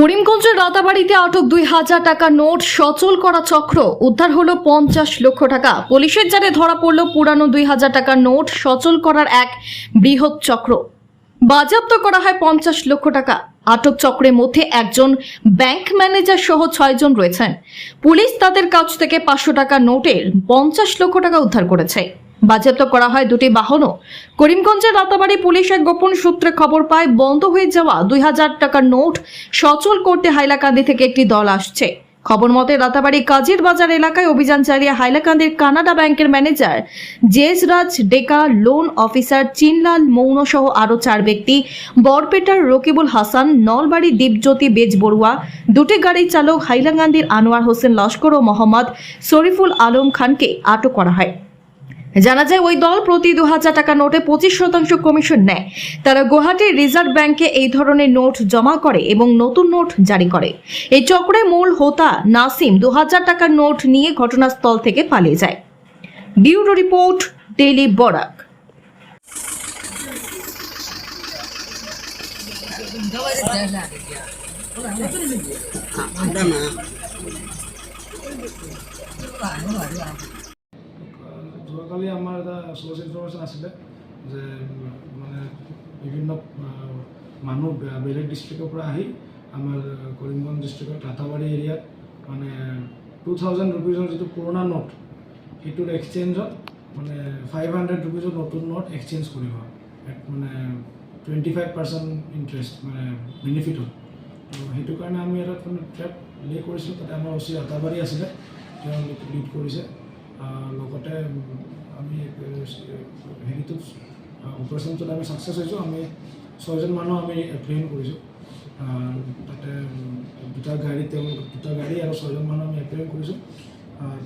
করিমগঞ্জের রাতাবাড়িতে আটক দুই হাজার টাকা নোট সচল করা চক্র। উদ্ধার হলো পঞ্চাশ লক্ষ টাকা। পুলিশের জালে ধরা পড়ল পুরানো দুই হাজার টাকার নোট সচল করার এক বৃহৎ চক্র। বাজেয়াপ্ত করা হয় পঞ্চাশ লক্ষ টাকা। আটক চক্রের মধ্যে একজন ব্যাংক ম্যানেজার সহ ছয়জন রয়েছেন। পুলিশ তাদের কাছ থেকে পাঁচশো টাকা নোটের পঞ্চাশ লক্ষ টাকা উদ্ধার করেছে। বাজেয়াপ্ত করা হয় দুটি বাহনও। করিমগঞ্জের রাতাবাড়ি পুলিশ এক গোপন সূত্রে খবর পায়, বন্ধ হয়ে যাওয়া দুই হাজার টাকার নোট সচল করতে হাইলাকান্দি থেকে একটি দল আসছে। খবর মতে, রাতাবাড়ি কাজীর বাজার এলাকায় অভিযান চালিয়ে হাইলাকান্দির কানাডা ব্যাংকের manager Jejraj Deka, loan officer Chinlal Moun সহ আরও চার ব্যক্তি, বরপেটার রকিবুল হাসান, নলবাড়ি দীপজ্যোতি বেজবড়ুয়া, দুটি গাড়ির চালক হাইলাকান্দির আনোয়ার হোসেন লস্কর ও মোহাম্মদ শরীফুল আলম খানকে আটক করা হয়। জানা যায় ওই দল প্রতি দু হাজার টাকা নোটে পঁচিশ শতাংশ কমিশন নেয়। তারা গুয়াহাটির রিজার্ভ ব্যাংকে এই ধরনের নোট জমা করে এবং নতুন নোট জারি করে। এই চক্রে মূল হোতা নাসিম দু হাজার টাকার নোট নিয়ে ঘটনাস্থল থেকে পালিয়ে যায়। Bureau report, daily Barak. যোৱাকালি আমাৰ এটা চ'ৰ্চ ইনফৰমেশ্যন আছিলে যে মানে বিভিন্ন মানুহ বেলেগ ডিষ্ট্ৰিক্টৰ পৰা আহি আমাৰ কৰিমগঞ্জ ডিষ্ট্ৰিক্টৰ টাটাবাৰী এৰিয়াত মানে টু থাউজেণ্ড ৰুপিজৰ যিটো পুৰণা নোট সেইটোৰ এক্সচেঞ্জত মানে ফাইভ হাণ্ড্ৰেড ৰুপিজৰ নতুন নোট এক্সচেঞ্জ কৰিব। মানে টুৱেণ্টি ফাইভ পাৰ্চেণ্ট ইণ্টাৰেষ্ট মানে বেনিফিটত সেইটো কাৰণে আমি এটা মানে ট্ৰেপ লে কৰিছিলোঁ, তাতে আমাৰ অচি আটাবাৰী আছিলে, তেওঁ লিড কৰিছে। লগতে আমি হেৰিটোত অপাৰেশ্যনটোত আমি ছাকচেছ হৈছোঁ। আমি ছয়জন মানুহ আমি এপ্ৰিহেণ্ড কৰিছোঁ। তাতে দুটা গাড়ী, তেওঁলোক, দুটা গাড়ী আৰু ছয়জন মানুহ আমি এপ্ৰিহেণ্ড কৰিছোঁ।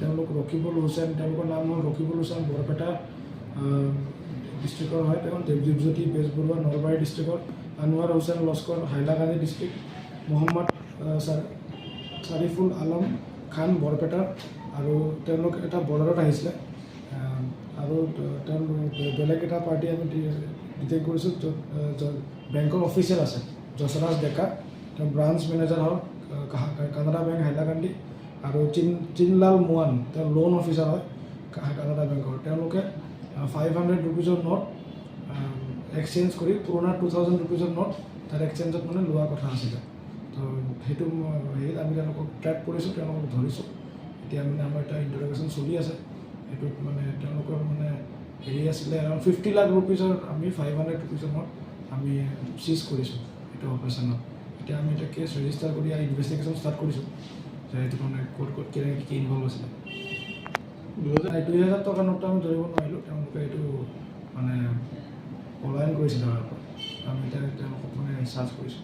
তেওঁলোক ৰকিবুল হুছেইন, তেওঁলোকৰ নাম হ'ল ৰকিবুল হুছেইন বৰপেটা ডিষ্ট্ৰিক্টৰ হয়। তেওঁ দেৱজ্যোতি বেজবৰুৱা, নলবাৰী ডিষ্ট্ৰিক্টৰ আনোৱাৰ হুছেইন লস্কৰ, হাইলাকান্দি ডিষ্ট্ৰিক্ট মহম্মদ চাৰিফুল আলম খান বৰপেটাৰ আৰু তেওঁলোক এটা বৰ্ডাৰত আহিছিলে। আৰু বেলেগ এটা পাৰ্টি আমি ডিটেক্ট কৰিছোঁ, য'ত বেংকৰ অফিচিয়েল আছে, যশৰাজ ডেকা, তেওঁ ব্ৰাঞ্চ মেনেজাৰ কাহা- কানাডা বেংক হাইলাকান্দি, আৰু চিন চিনলাল মোৱান, তেওঁ লোন অফিচাৰ হয় কানাডা বেংকৰ তেওঁলোকে ফাইভ হাণ্ড্ৰেড ৰুপিজৰ নোট এক্সচেঞ্জ কৰি পুৰণা টু থাউজেণ্ড ৰুপিজৰ নোট তাত এক্সচেঞ্জত মানে লোৱা কথা আছিলে। তো সেইটো হেৰিত আমি তেওঁলোকক ট্ৰেক কৰিছোঁ, তেওঁলোকক ধৰিছোঁ। এতিয়া মানে আমাৰ এটা ইণ্টাৰগেশ্যন চলি আছে। সেইটোত মানে তেওঁলোকৰ মানে হেৰি আছিলে এৰাউণ্ড ফিফটি লাখ ৰুপিজৰ আমি ফাইভ হাণ্ড্ৰেড ৰুপিজৰ নোট আমি চিজ কৰিছোঁ সেইটো অপাৰেশ্যনত এতিয়া আমি এটা কেছ ৰেজিষ্টাৰ কৰি ইনভেষ্টিগেশ্যন ষ্টাৰ্ট কৰিছোঁ, যে সেইটো মানে ক'ত ক'ত কেনেকৈ কি ইনভল্ভ আছিলে দুহেজাৰ দুই হাজাৰ টকা নোটটো আমি ধৰিব নোৱাৰিলোঁ, তেওঁলোকে এইটো মানে পলায়ন কৰিছিলে আমি এতিয়া তেওঁলোকক মানে চাৰ্জ কৰিছোঁ।